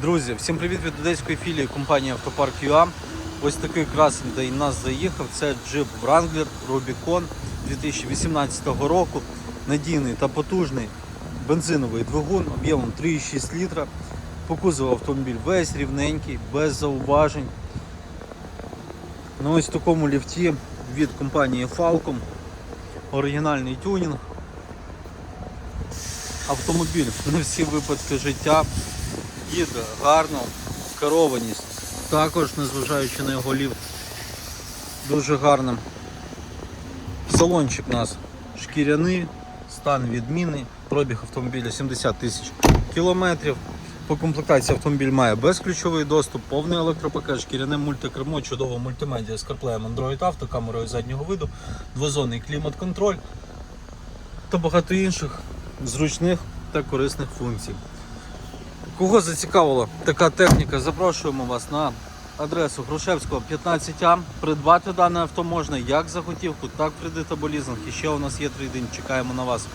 Друзі, всім привіт від одеської філії компанії Автопарк ЮА. Ось такий красень до нас заїхав. Це джип Wrangler Rubicon 2018 року. Надійний та потужний бензиновий двигун об'ємом 3,6 літра. По кузову автомобіль весь рівненький, без зауважень. На ось такому ліфті від компанії Falcom. Оригінальний тюнінг. Автомобіль на всі випадки життя їде гарно, керованість. Також, незважаючи на його ліфт, дуже гарним. Салончик у нас шкіряний, стан відмінний, пробіг автомобіля 70 тисяч кілометрів. По комплектації автомобіль має безключовий доступ, повний електропакет, шкіряне мультикермо, чудово мультимедіа з CarPlay, Android Auto, камерою заднього виду, двозонний клімат-контроль та багато інших зручних та корисних функцій. Кого зацікавила така техніка, запрошуємо вас на адресу Грушевського 15А. Придбати дане авто можна як за готівку, так в кредит або. І ще у нас є трейдинг. Чекаємо на вас.